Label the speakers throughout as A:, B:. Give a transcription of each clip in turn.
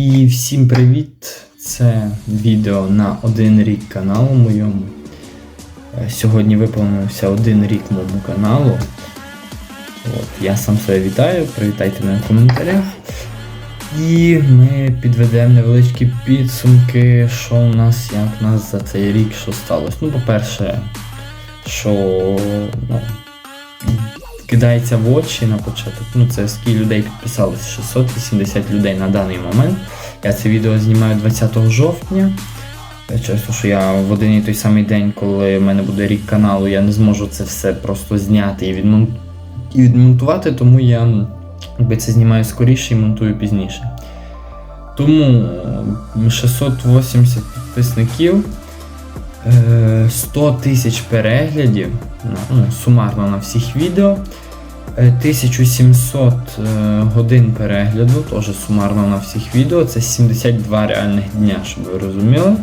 A: І всім привіт! Це відео на один рік каналу моєму. Е, Сьогодні виповнився один рік моєму каналу. От, я сам себе вітаю, привітайте мене в коментарях. І ми підведемо невеличкі підсумки, що у нас, як у нас за цей рік, що сталося. Ну, по-перше, що ну, кидається в очі на початок. Ну, це скільки людей підписалось? 680 людей на даний момент. Я це відео знімаю 20 жовтня. Через що я в один і той самий день, коли в мене буде рік каналу, я не зможу це все просто зняти і, відмон... і відмонтувати, тому я якби, це знімаю скоріше і монтую пізніше. Тому 680 підписників, 100 тисяч переглядів ну, сумарно на всіх відео. Е, 1700 е, годин перегляду, теж сумарно на всіх відео. Це 72 реальних дня, щоб ви розуміли.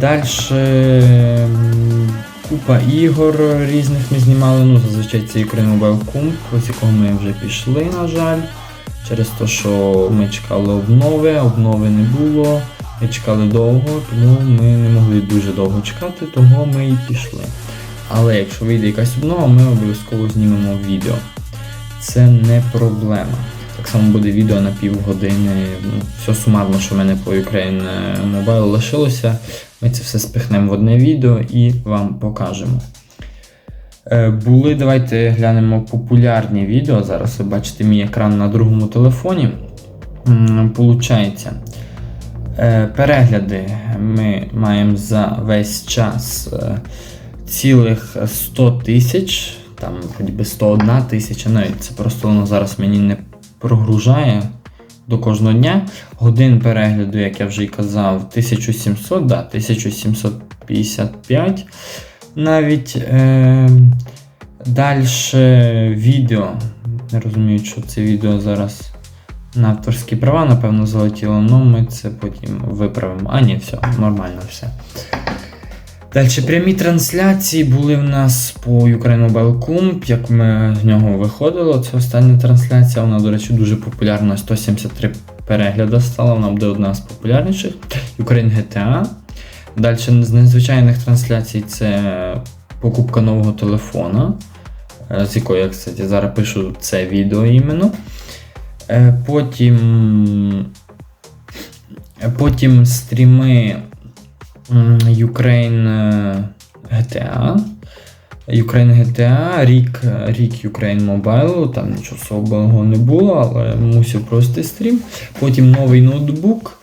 A: Далі купа ігор різних ми знімали. Ну, зазвичай це Ukraine Mobile Comp, з якого ми вже пішли, на жаль. Через те, що ми чекали обнови, обнови не було. Чекали довго, тому ми не могли дуже довго чекати, того ми і пішли. Але якщо вийде якась обнова, ми обов'язково знімемо відео. Це не проблема. Так само буде відео на півгодини. Ну, все сумарно, що в мене по Ukraine Mobile лишилося. Ми це все спихнемо в одне відео і вам покажемо. Е, Були, давайте глянемо популярні відео. Зараз ви бачите мій екран на другому телефоні. Получається, е, перегляди ми маємо за весь час е, цілих 100 тисяч, там вроді би 101 тисяча, навіть це просто воно зараз мені не прогружає до кожного дня. Годин перегляду, як я вже і казав, 1700, да, 1755 навіть. Е, Далі відео. Не розумію, що це відео зараз на авторські права, напевно, залетіло, але ми це потім виправимо. А, ні, все, нормально все. Далі прямі трансляції були в нас по Ukraine Mobile Comp, як ми з нього виходили. Це остання трансляція, вона, до речі, дуже популярна. 173 перегляди стала, вона буде одна з популярніших. Ukraine GTA. Далі з незвичайних трансляцій це покупка нового телефона, е, з якої я, кстати, зараз пишу це відео іменно. Е, Потім, потім стріми Ukraine е, GTA. Ukraine GTA, рік, рік Ukraine Mobile, там нічого особливого не було, але мусив просто стрім. Потім новий ноутбук.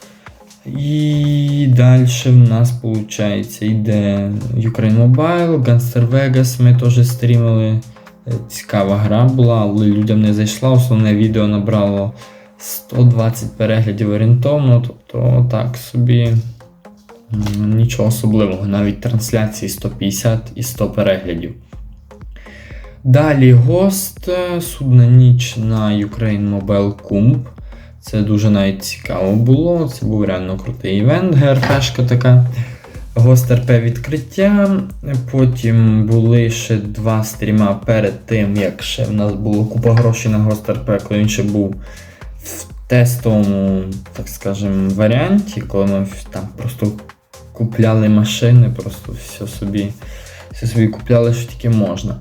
A: І далі в нас виходить йде Ukraine Mobile, Gunster Vegas ми теж стрімили. Цікава гра була, але людям не зайшла. Основне відео набрало 120 переглядів орієнтовно, тобто так собі нічого особливого, навіть трансляції 150 і 100 переглядів. Далі гост, е, судна ніч на Ukraine Mobile Comp. Це дуже навіть цікаво було. Це був реально крутий івент, ГРПшка така. Гост РП відкриття. Потім були ще два стріма перед тим, як ще в нас було купа грошей на Гост РП, коли він ще був в тестовому, так скажемо, варіанті, коли ми там просто купляли машини, просто все собі, все собі купляли, що тільки можна.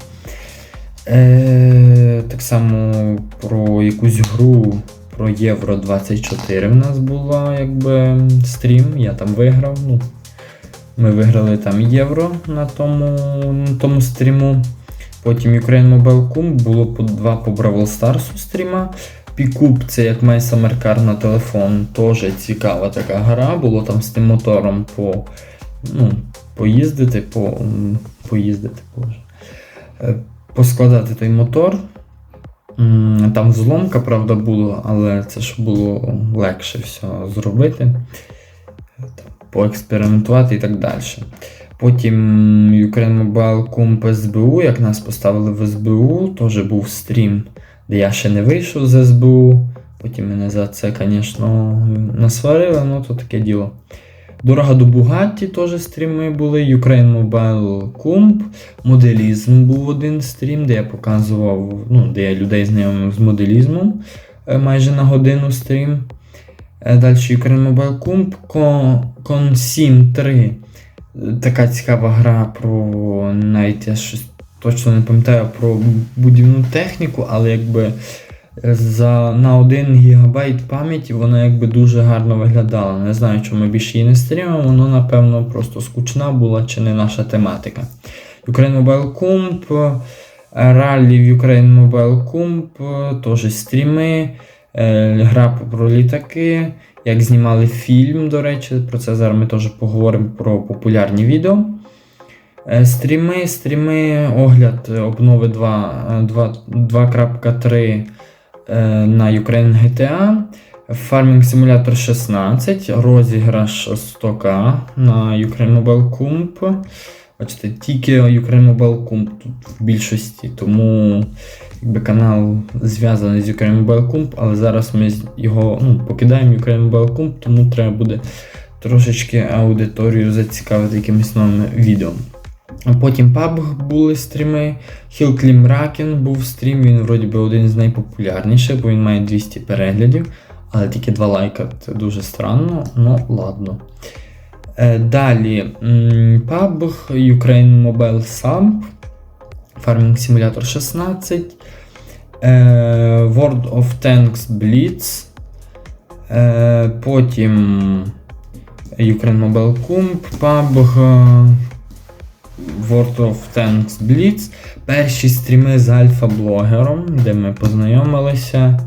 A: Е, так само про якусь гру про Євро 24 в нас була якби стрім, я там виграв. Ну, ми виграли там євро на тому, на тому стріму. Потім Ukraine Mobile Comp було по два по Brawl Stars стріма. Пікуп це як має самеркар на телефон, теж цікава така гра. Було там з тим мотором по, ну, поїздити, по, поїздити, боже. Е, поскладати той мотор. Там взломка, правда, була, але це ж було легше все зробити, Там, поекспериментувати і так далі. Потім Ukraine Mobile Comp СБУ, як нас поставили в СБУ, теж був стрім, де я ще не вийшов з СБУ. Потім мене за це, звісно, насварили, ну то таке діло. Дорога до Бугатті теж стріми були. Ukraine Mobile Comp. Моделізм був один стрім, де я показував, ну, де я людей знайомив з моделізмом е, майже на годину стрім. Е, Далі Ukraine Mobile Comp, Con, Consim 3. Така цікава гра про навіть я щось точно не пам'ятаю про будівну техніку, але якби за, на 1 ГБ пам'яті вона якби дуже гарно виглядала. Не знаю, чому ми більше її не стрімимо, воно, напевно, просто скучна була чи не наша тематика. Ukraine Mobile Comp, ралі в Ukraine Mobile Comp, теж стріми, е, гра про літаки, як знімали фільм, до речі, про це зараз ми теж поговоримо про популярні відео. Е, Стріми, стріми, огляд е, обнови 2, е, 2, 2.3 е, на Ukraine GTA. Farming Simulator 16, розіграш 100к на Ukraine Mobile Comp. Бачите, тільки Ukraine Mobile Comp тут в більшості, тому якби, канал зв'язаний з Ukraine Mobile Comp, але зараз ми його ну, покидаємо Ukraine Mobile Comp, тому треба буде трошечки аудиторію зацікавити якимись новими відео. А Потім PUBG були стріми. Hillclimb Raken був стрім, він вроді би один з найпопулярніших, бо він має 200 переглядів, але тільки 2 лайка це дуже странно, ну ладно. Е, Далі PUBG, Ukraine Mobile Samp, Farming Simulator 16, е, World of Tanks Blitz, е, потім Ukraine Mobile Comp, PUBG, World of Tanks Blitz. Перші стріми з альфа-блогером, де ми познайомилися.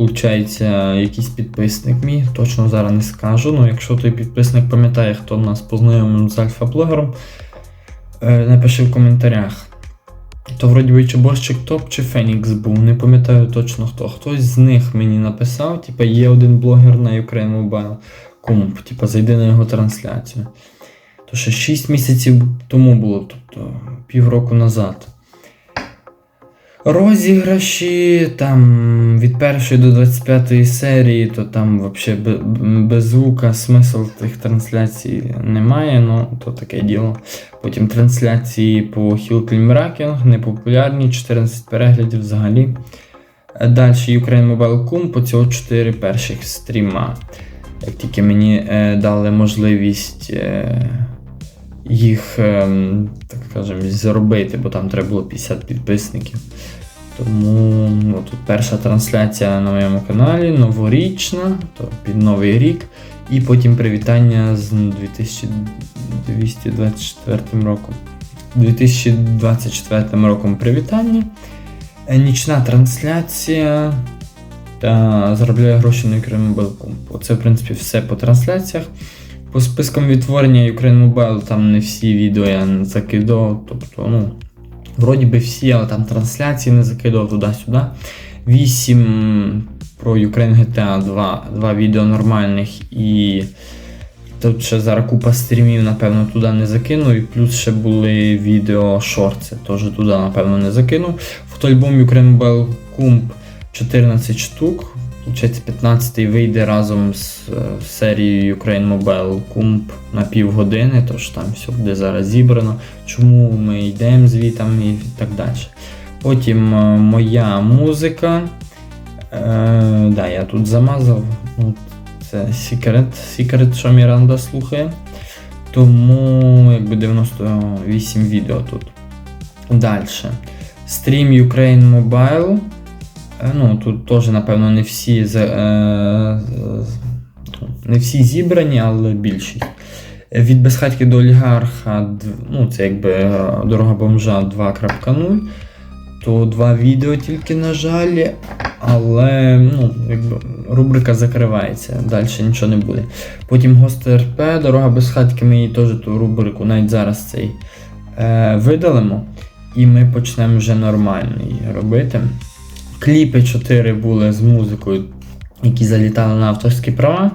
A: Получається, якийсь підписник мій, точно зараз не скажу. Ну, якщо той підписник пам'ятає, хто нас познайомив з альфа-блогером, е, напиши в коментарях. То вроді би чи борщик топ, чи Фенікс був, не пам'ятаю точно хто. Хтось з них мені написав, типа є один блогер на Ukraine Mobile Comp, типа зайди на його трансляцію. То ще 6 місяців тому було, тобто півроку назад. Розіграші там від першої до 25 серії, то там взагалі без звука смисл тих трансляцій немає, ну то таке діло. Потім трансляції по Hillclimb Racking, непопулярні, 14 переглядів взагалі. Далі Ukraine Mobile Comp, по цього 4 перших стріма. Як тільки мені е, дали можливість е, їх, е, так скажемо, зробити, бо там треба було 50 підписників. Тому ну, тут перша трансляція на моєму каналі, новорічна, то під Новий рік. І потім привітання з 2224 роком. 2024 роком привітання. Е, Нічна трансляція. Та заробляю гроші на Comp. Оце, в принципі, все по трансляціях. По спискам відтворення Ukraine Mobile там не всі відео я не закидав. Тобто, ну, вроді би всі, але там трансляції не закидав туди-сюди. 8 про Ukraine GTA 2, 2 відео нормальних і. Тут ще зараз купа стрімів, напевно, туди не закинув. І плюс ще були відео шорти, теж туди, напевно, не закинув. Фотоальбом Ukraine Mobile Comp 14 штук. Получається, 15 вийде разом з е, серією Ukraine Mobile Comp на півгодини, тож там все буде зараз зібрано. Чому ми йдемо звітам і так далі. Потім е, моя музика. Е, да, я тут замазав. Це Secret, Secret, що Міранда слухає. Тому якби 98 відео тут. Далі. Стрім Ukraine Mobile. Е, Ну, тут теж, напевно, не всі, е, не всі зібрані, але більшість. Від безхатьки до олігарха, ну, це якби е, дорога бомжа 2.0. То два відео тільки, на жаль, але ну, якби, рубрика закривається, далі нічого не буде. Потім Гост РП, дорога без хатки, ми її теж ту рубрику навіть зараз цей видалимо. І ми почнемо вже нормально її робити. Кліпи 4 були з музикою, які залітали на авторські права,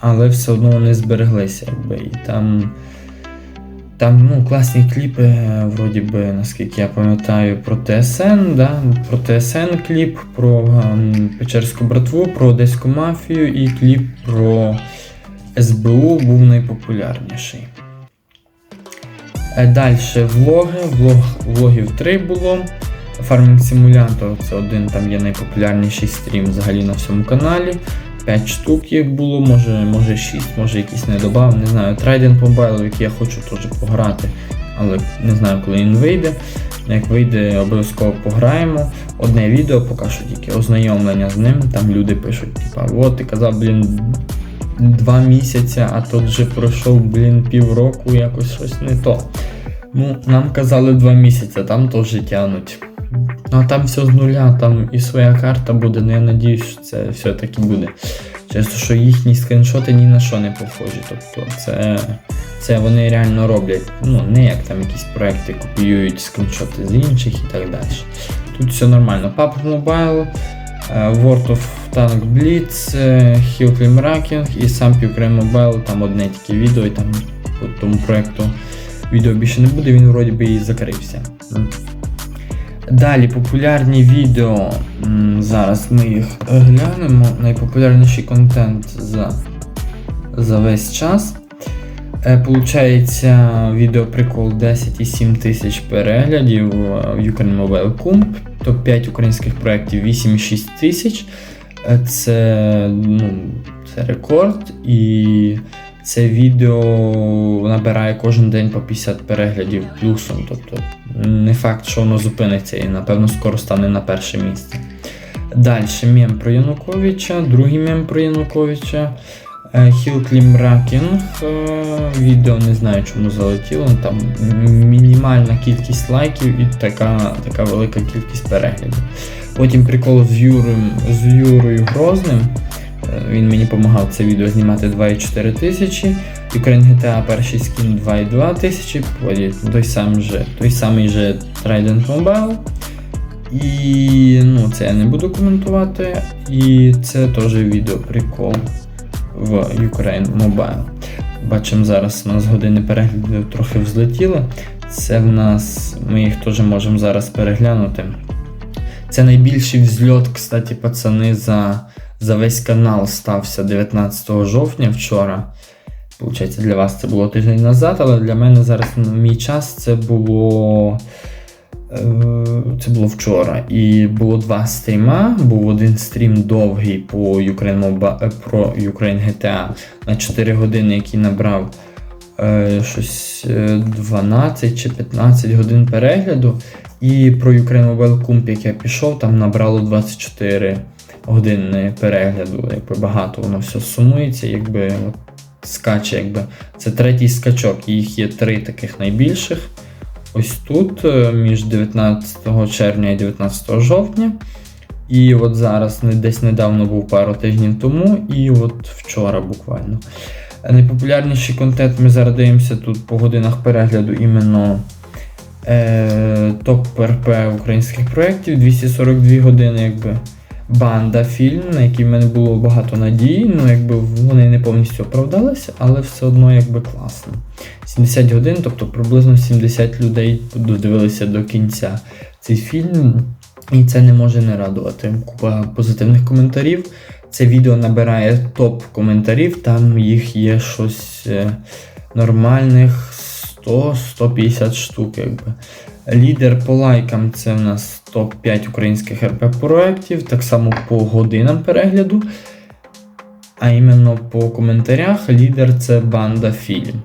A: але все одно вони збереглися. Якби. І там, там ну, класні кліпи, е, вроді би, наскільки я пам'ятаю, про ТСН, да? про ТСН кліп, про ем, Печерську братву, про Одеську мафію і кліп про СБУ був найпопулярніший. Далі влоги, влог, влогів 3 було. Farming Simulator це один там є найпопулярніший стрім взагалі на всьому каналі. 5 штук їх було, може, може 6, може якісь не додав, не знаю. Trident Mobile, в який я хочу теж пограти, але не знаю, коли він вийде. Як вийде, обов'язково пограємо. Одне відео, поки що тільки ознайомлення з ним. Там люди пишуть, типа, от ти казав, блін, два місяці, а тут вже пройшов, блін, півроку, якось щось не то. Ну, нам казали два місяці, там теж тягнуть. Ну а там все з нуля, там і своя карта буде, ну я надіюсь, що це все-таки буде. Часто, що їхні скріншоти ні на що не похожі. Тобто це, це вони реально роблять. Ну, не як там якісь проекти копіюють скріншоти з інших і так далі. Тут все нормально. PUBG Mobile, е, World of Tank Blitz, е, Hill Climb Ranking і сам Ukraine Mobile, там одне тільки відео, і там по тому проекту відео більше не буде, він вроді би і закрився. Далі популярні відео. Зараз ми їх глянемо. Найпопулярніший контент за, за весь час. Е, Получається відео прикол 10,7 тисяч переглядів е, в Ukraine Mobile Comp. Топ-5 українських проєктів 8,6 тисяч. Е, Це, ну, це рекорд. І це відео набирає кожен день по 50 переглядів плюсом. Тобто не факт, що воно зупиниться і напевно скоро стане на перше місце. Далі мем про Януковича, другий мем про Януковича. Хілклім Ракінг. Відео не знаю, чому залетіло. Там мінімальна кількість лайків і така, така велика кількість переглядів. Потім прикол з Юрою, з Юрою Грозним. Він мені допомагав це відео знімати 2,4 тисячі. Ukraine GTA перший скін 2,2 тисячі, той той самий же Trident Mobile. І ну, це я не буду коментувати. І це теж відео прикол в Ukraine Mobile. Бачимо, зараз у нас години перегляду трохи взлетіли. Це в нас, ми їх теж можемо зараз переглянути. Це найбільший взльот, кстати, пацани, за, за весь канал стався 19 жовтня вчора. Получається, для вас це було тиждень назад, але для мене зараз на мій час це було. е, Це було вчора. І було два стріма. Був один стрім довгий по Ukraine е, про Ukraine GTA на 4 години, який набрав е, щось е, 12 чи 15 годин перегляду. І про Ukraine Mobile Comp, як я пішов, там набрало 24 години перегляду. Якби багато воно все сумується, якби скаче, якби. Це третій скачок. Їх є три таких найбільших. Ось тут, е, між 19 червня і 19 жовтня. І от зараз десь недавно був пару тижнів тому, і от вчора буквально. Найпопулярніший контент ми зараз дивимося тут по годинах перегляду іменно е, топ РП українських проєктів 242 години, якби. Банда фільм, на який в мене було багато надій, ну якби вони не повністю оправдалися, але все одно якби класно. 70 годин, тобто приблизно 70 людей додивилися до кінця цей фільм, і це не може не радувати. Купа позитивних коментарів. Це відео набирає топ коментарів, там їх є щось е, нормальних 100-150 штук. Якби. Лідер по лайкам це в нас топ-5 українських РП проєктів, так само по годинам перегляду. А іменно по коментарях лідер це банда фільм.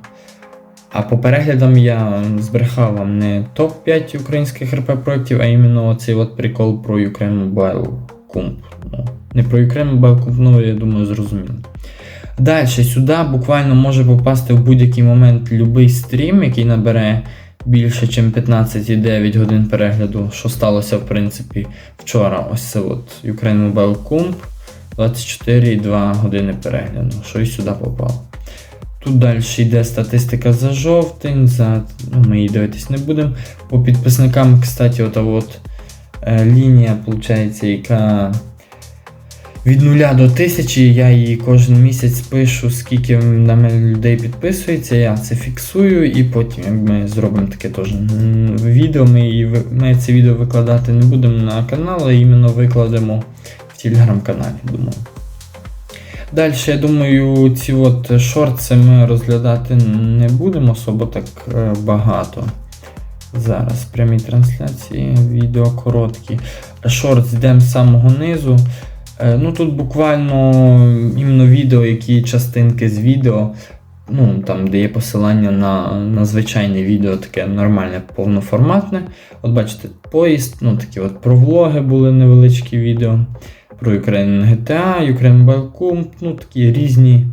A: А по переглядам я збрехав вам не топ-5 українських РП проєктів, а іменно оцей от прикол про Ukraine Mobile Comp. Ну, не про Ukraine Mobile Comp, ну я думаю, зрозуміло. Далі сюди буквально може попасти в будь-який момент будь-який стрім, який набере більше, ніж 15,9 годин перегляду, що сталося, в принципі, вчора. Ось це от Ukraine Mobile Comp 24,2 години перегляду, що і сюди попало. Тут далі йде статистика за жовтень, за, ну, ми її дивитись не будемо. По підписникам, кстати, ота от, е, лінія, виходить, яка від 0 до 1000, я її кожен місяць пишу, скільки на мене людей підписується, я це фіксую і потім ми зробимо таке теж відео. Ми, її, ми це відео викладати не будемо на канал, а іменно викладемо в телеграм-каналі, думаю. Далі, я думаю, ці от шорти ми розглядати не будемо особо так е, багато. Зараз прямі трансляції, відео короткі. Шорт йдемо з самого низу. Е, Ну тут буквально іменно відео, які частинки з відео, ну там, де є посилання на, на звичайне відео, таке нормальне, повноформатне. От бачите, поїзд, ну такі от про влоги були невеличкі відео, про Ukraine GTA, Ukraine Mobile ну такі різні.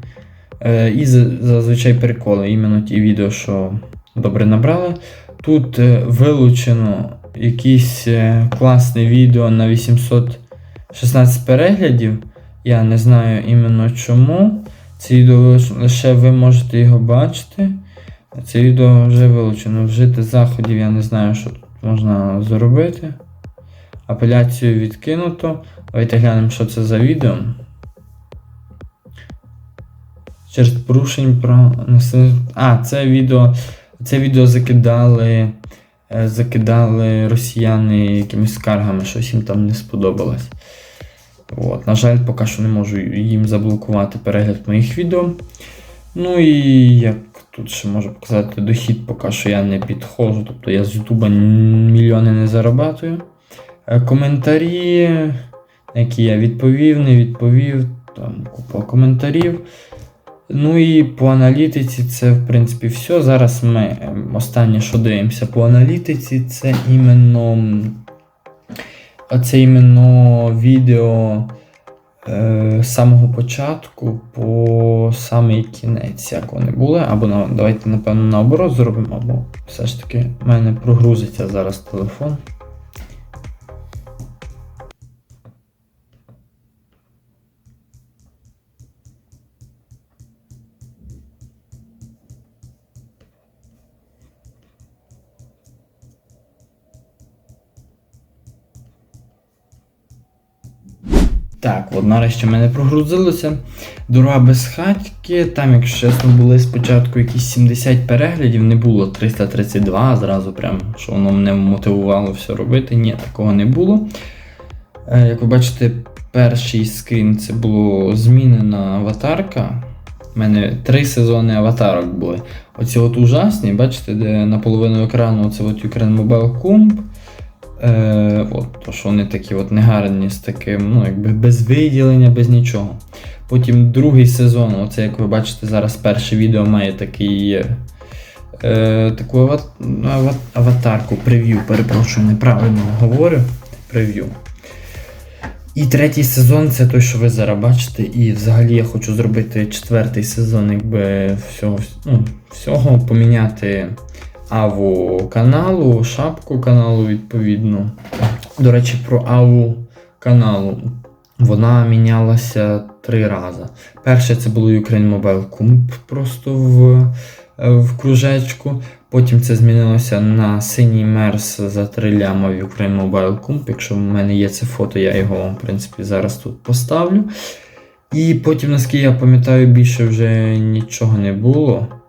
A: Е, І зазвичай приколи, іменно ті відео, що добре набрали. Тут е, вилучено якесь е, класне відео на 816 переглядів. Я не знаю іменно чому. Це відео лише ви можете його бачити. Це відео вже вилучено. Вжити заходів, я не знаю, що тут можна зробити. Апеляцію відкинуто. Давайте глянемо, що це за відео. Через порушень про А, це відео. Це відео закидали. Е, Закидали росіяни якимись скаргами, щось їм там не сподобалось. От, на жаль, поки що не можу їм заблокувати перегляд моїх відео. Ну і як тут ще можу показати дохід, поки що я не підходжу, тобто я з Ютуба мільйони не зарабатую. Е, Коментарі, які я відповів, не відповів, там купа коментарів. Ну і по аналітиці це, в принципі, все. Зараз ми ем, останнє, що дивимося по аналітиці, це іменно. м, Оце іменно відео е, самого початку по самий кінець, як вони були. Або на, давайте, напевно, наоборот зробимо, або все ж таки в мене прогрузиться зараз телефон. Так, от нарешті мене прогрузилося. Дорога без хатьки. Там, якщо чесно, були спочатку якісь 70 переглядів, не було 332 зразу, прям, що воно мене мотивувало все робити. Ні, такого не було. Е, Як ви бачите, перший скрін це було змінена аватарка. У мене три сезони аватарок були. Оці от ужасні, бачите, де наполовину екрану це от Ukraine Mobile Comp. Е, от, то, що вони такі от негарні з таким, ну, якби без виділення, без нічого. Потім другий сезон, оце як ви бачите, зараз перше відео має такий. Е, таку ава- ава- аватарку, прев'ю, перепрошую, неправильно говорю. Прев'ю. І третій сезон це той, що ви зараз бачите. І взагалі я хочу зробити четвертий сезон, якби всього, ну, всього поміняти аву каналу, шапку каналу відповідно. До речі, про аву каналу. Вона мінялася три рази. Перше це було Ukraine Mobile Comp просто в, в кружечку. Потім це змінилося на синій мерс за 3 ляма в Ukraine Mobile Comp. Якщо в мене є це фото, я його в принципі, зараз тут поставлю. І потім, наскільки я пам'ятаю, більше вже нічого не було.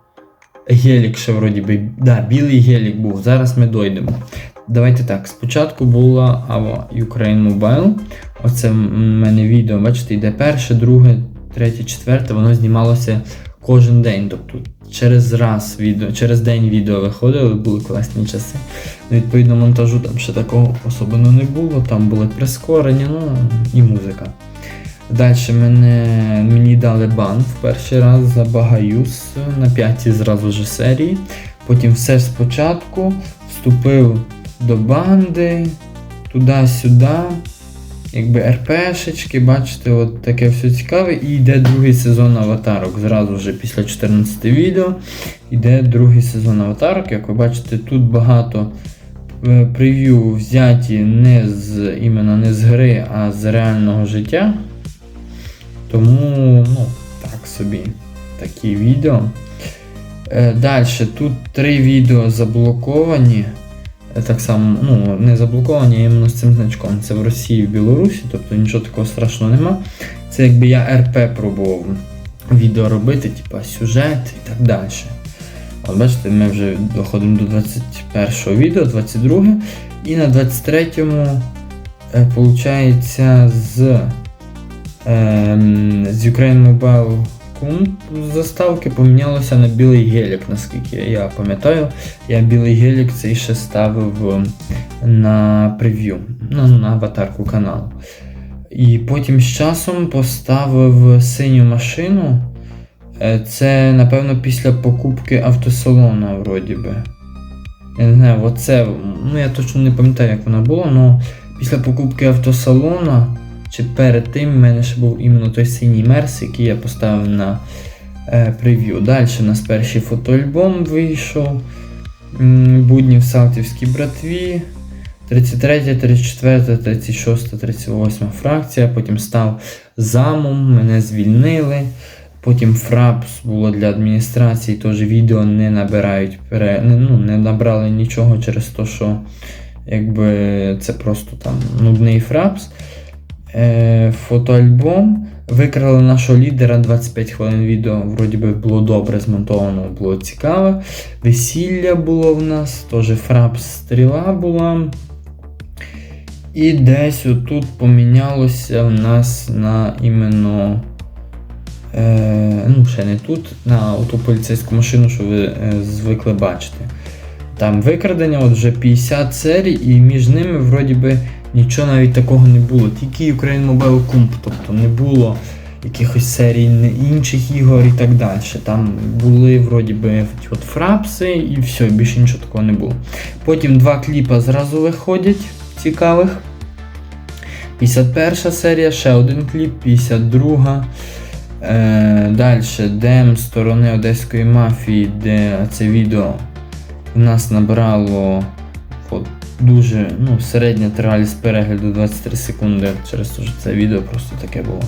A: Гелік ще вроді би. Да, білий гелік був. Зараз ми дойдемо. Давайте так. Спочатку була Ава Ukraine Mobile. Оце в мене відео, бачите, йде перше, друге, третє, четверте, воно знімалося кожен день. Тобто через раз відео, через день відео виходили, були класні часи. Ну, відповідно, монтажу там ще такого особливо не було. Там були прискорення, ну і музика. Далі мене, мені дали бан в перший раз за Багаюс на п'ятій зразу ж серії. Потім все спочатку вступив до банди, туди-сюди. Якби РПшечки, бачите, от таке все цікаве. І йде другий сезон аватарок. Зразу вже після 14 відео йде другий сезон аватарок. Як ви бачите, тут багато е, прев'ю взяті не з іменно не з гри, а з реального життя. Тому, ну, так собі, такі відео. Е, Далі, тут три відео заблоковані. Е, Так само, ну, не заблоковані, а іменно з цим значком. Це в Росії і в Білорусі, тобто нічого такого страшного нема. Це якби я РП пробував відео робити, типа сюжет і так далі. От бачите, ми вже доходимо до 21 відео, 22 і на 23-му, е, получається, з ем, з Ukraine Mobile заставки помінялося на білий гелік, наскільки я пам'ятаю. Я білий гелік цей ще ставив на прев'ю, ну, на аватарку каналу. І потім з часом поставив синю машину. Е, Це, напевно, після покупки автосалона, вроді би. Я не знаю, оце. Ну я точно не пам'ятаю, як вона була, але після покупки автосалона, чи перед тим, в мене ще був іменно той синій мерс, який я поставив на е, прев'ю. Далі у нас перший фотоальбом вийшов. Будні в Салтівській братві. 33, 34, 36, 38 фракція. Потім став замом, мене звільнили. Потім фрапс було для адміністрації, теж відео не набирають пере... ну, не набрали нічого через те, що якби це просто там нудний фрапс. Е, фотоальбом. Викрали нашого лідера 25 хвилин відео. Вроді би було добре змонтовано, було цікаве. Весілля було в нас, теж фрапс стріла була. І десь отут помінялося в нас на іменно. Е, ну, ще не тут, на ту поліцейську машину, що ви е, звикли бачити. Там викрадення, от вже 50 серій, і між ними вроді би нічого навіть такого не було. Тільки Ukraine Mobile Comp, тобто не було якихось серій інших ігор і так далі. Там були вроді би от фрапси і все, більше нічого такого не було. Потім два кліпа зразу виходять цікавих. 51 серія, ще один кліп, 52. Е, Далі Дем сторони Одеської мафії, де це відео у нас набрало от, дуже ну, середня тривалість перегляду 23 секунди через те, що це відео просто таке було.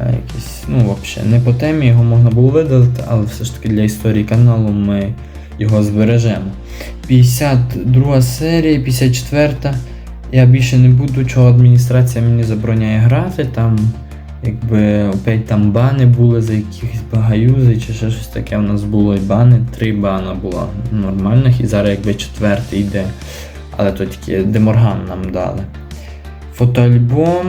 A: Е, якесь, ну, взагалі, не по темі його можна було видалити, але все ж таки для історії каналу ми його збережемо. 52 серія, 54. Я більше не буду, чого адміністрація мені забороняє грати. Там якби опять там бани були за якихось багаюзи чи ще щось таке. У нас було і бани, три бана було нормальних, і зараз якби четвертий йде. Але то тільки деморган нам дали. Фотоальбом.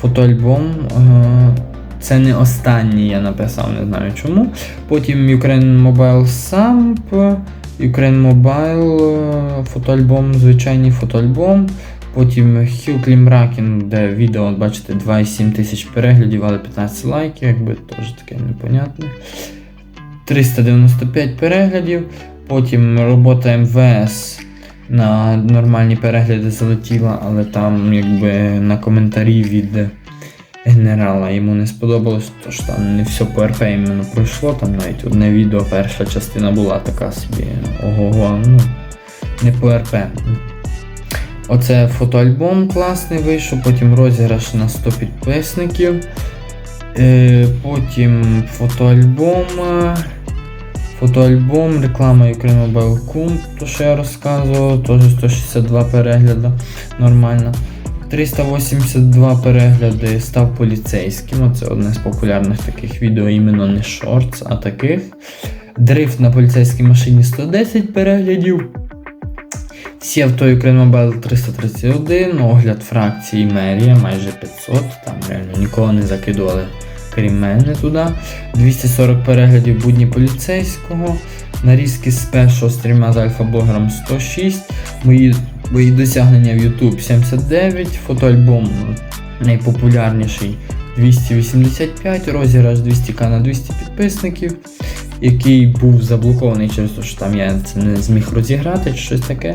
A: Фотоальбом. е, Це не останній я написав, не знаю чому. Потім Ukraine Mobile Samp, Ukraine Mobile е, фотоальбом, звичайний фотоальбом. Потім Climb Racking, де відео, от бачите, 2,7 тисяч переглядів, але 15 лайків, якби теж таке непонятне. 395 переглядів. Потім робота МВС на нормальні перегляди залетіла, але там якби на коментарі від генерала йому не сподобалось, тож там не все по РП іменно пройшло, там навіть одне відео, перша частина була така собі ого-го, ну, не по РП. Оце фотоальбом класний вийшов, потім розіграш на 100 підписників. Е, потім фотоальбом. Фотоальбом, реклама Ukraine Mobile Cum, то що я розказував, теж 162 перегляди, нормально. 382 перегляди став поліцейським. Оце одне з популярних таких відео, іменно не шортс, а таких. Дрифт на поліцейській машині 110 переглядів. Всі авто Ukraine Mobile 331, огляд фракції мерія майже 500, там реально нікого не закидували, крім мене туди. 240 переглядів будні поліцейського, нарізки з першого стріма з альфа-блогером 106, мої, мої досягнення в YouTube 79, фотоальбом найпопулярніший 285, розіграш 200к на 200 підписників, який був заблокований через те, що там я це не зміг розіграти чи щось таке.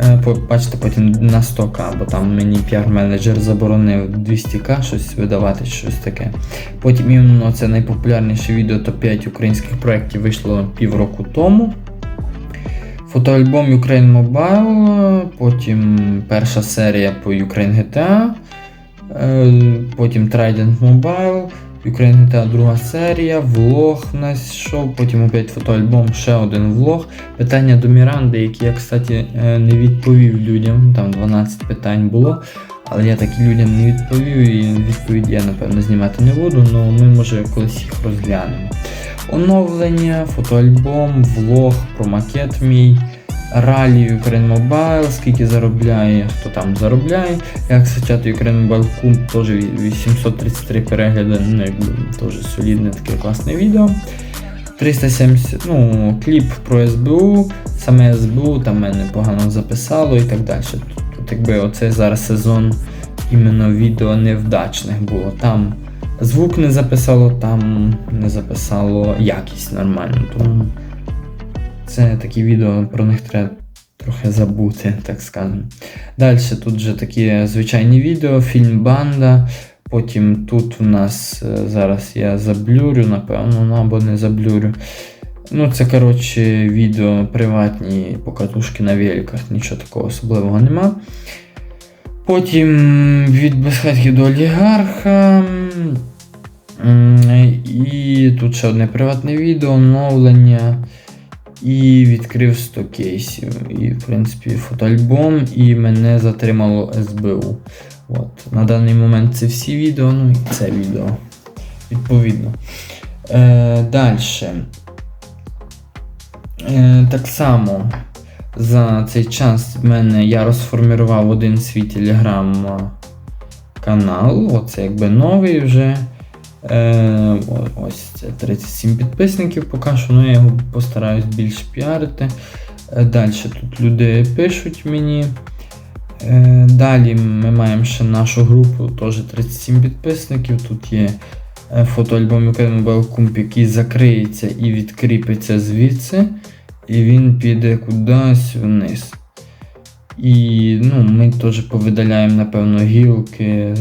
A: Е, Бачите, потім на 100к, бо там мені піар-менеджер заборонив 200к щось видавати, щось таке. Потім іменно це найпопулярніше відео топ-5 українських проєктів вийшло півроку тому. Фотоальбом Ukraine Mobile, потім перша серія по Ukraine GTA, е, потім Trident Mobile, Ukraine GTA друга серія, влог у нас потім опять фотоальбом, ще один влог. Питання до Міранди, які я, кстати, е, не відповів людям. Там 12 питань було. Але я таки людям не відповів і відповідь я напевно знімати не буду, але ми може колись їх розглянемо. Оновлення, фотоальбом, влог про макет мій, ралі Ukraine Mobile, скільки заробляє, хто там заробляє. Як скачати Ukraine Mobile Cum, теж 833 перегляди, ну теж солідне таке класне відео. 370, ну, кліп про СБУ, саме СБУ там мене погано записало і так далі. Тут, якби оце зараз сезон іменно відео невдачних було. Там звук не записало, там не записало якість нормально. Тому це такі відео, про них треба трохи забути, так скажемо. Далі тут вже такі звичайні відео, фільм Банда. Потім тут у нас е, зараз я заблюрю, напевно, ну, або не заблюрю. Ну, це, коротше, відео приватні покатушки на великах, нічого такого особливого нема. Потім від безхатки до олігарха. І тут ще одне приватне відео, оновлення. І відкрив 100 кейсів. І, в принципі, фотоальбом, і мене затримало СБУ. От. На даний момент це всі відео, ну і це відео. Відповідно. Е, Далі. Е, так само за цей час в мене я розформував один свій телеграм канал. Оце якби новий вже. Е, ось це 37 підписників поки що, ну я його постараюсь більш піарити. Е, Далі тут люди пишуть мені. Е, Далі ми маємо ще нашу групу, теж 37 підписників. Тут є е, фотоальбом Mobile який закриється і відкріпиться звідси. І він піде кудись вниз. І ну, ми теж повидаляємо, напевно, гілки,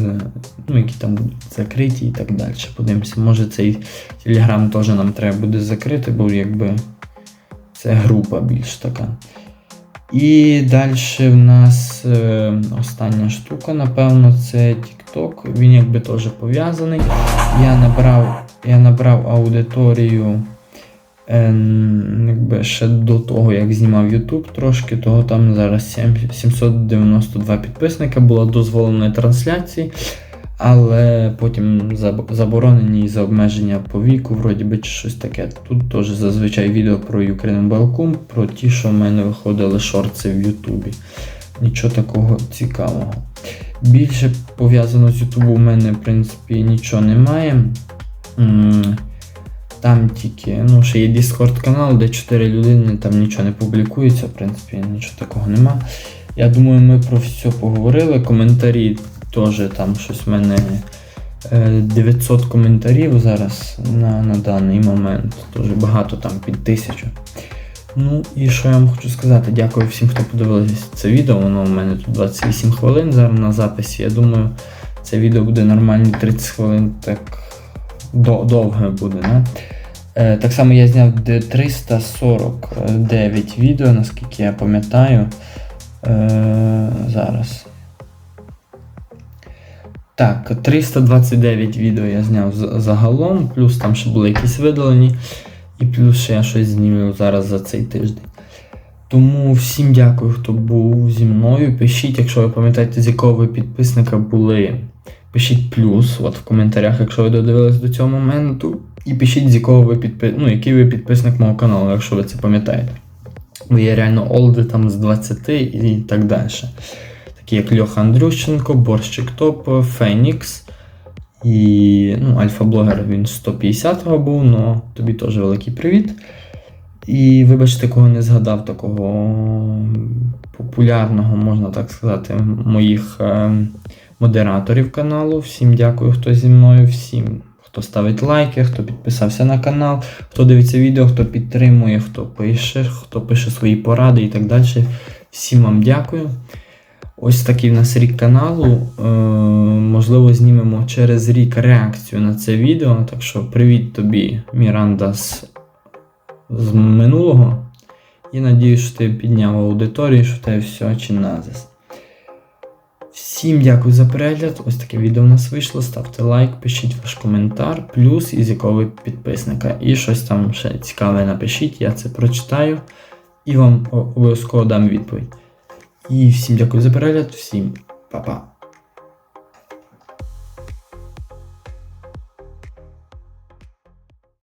A: ну, які там будуть закриті і так далі. Подивимося, може цей телеграм теж нам треба буде закрити, бо якби це група більш така. І далі в нас е, остання штука, напевно, це TikTok. Він якби теж пов'язаний. Я набрав, я набрав аудиторію якби ще до того, як знімав YouTube трошки, того там зараз 792 підписника була дозволена трансляції. Але потім заборонені за обмеження по віку, вроді би, чи щось таке. Тут теж зазвичай відео про Ukraine Mobile про ті, що в мене виходили шорти в Ютубі. Нічого такого цікавого. Більше пов'язано з Ютубом у мене, в принципі, нічого немає. Там тільки, ну, ще є Discord канал, де 4 людини, там нічого не публікується, в принципі, нічого такого нема. Я думаю, ми про все поговорили. Коментарі теж там щось в мене е, 900 коментарів зараз на, на даний момент. Дуже багато там під тисячу. Ну і що я вам хочу сказати, дякую всім, хто подивився це відео. Воно у мене тут 28 хвилин зараз на записі. Я думаю, це відео буде нормальні 30 хвилин, так довге буде. Не? Так само я зняв 349 відео, наскільки я пам'ятаю. Е, зараз. Так, 329 відео я зняв загалом, плюс там ще були якісь видалені, і плюс ще я щось знімлю зараз за цей тиждень. Тому всім дякую, хто був зі мною. Пишіть, якщо ви пам'ятаєте, з якого ви підписника були. Пишіть плюс от в коментарях, якщо ви додивились до цього моменту. І пишіть, з якого ви підпи... ну, який ви підписник мого каналу, якщо ви це пам'ятаєте. Бо є реально олди там з 20 і так далі. Такі як Льоха Андрющенко, Борщик Топ, Фенікс. І ну, Альфа-блогер він 150-го був, але тобі теж великий привіт. І вибачте, кого не згадав такого популярного, можна так сказати, моїх е, модераторів каналу. Всім дякую, хто зі мною, всім, хто ставить лайки, хто підписався на канал, хто дивиться відео, хто підтримує, хто пише, хто пише свої поради і так далі. Всім вам дякую. Ось такий в нас рік каналу. Е, можливо, знімемо через рік реакцію на це відео. Так що привіт тобі, Міранда, з, з минулого. І надіюсь, що ти підняв аудиторію, що в тебе все чи назис. Всім дякую за перегляд. Ось таке відео у нас вийшло. Ставте лайк, пишіть ваш коментар, плюс із якого ви підписника. І щось там ще цікаве напишіть, я це прочитаю і вам обов'язково дам відповідь. І всім дякую за перегляд, всім па-па.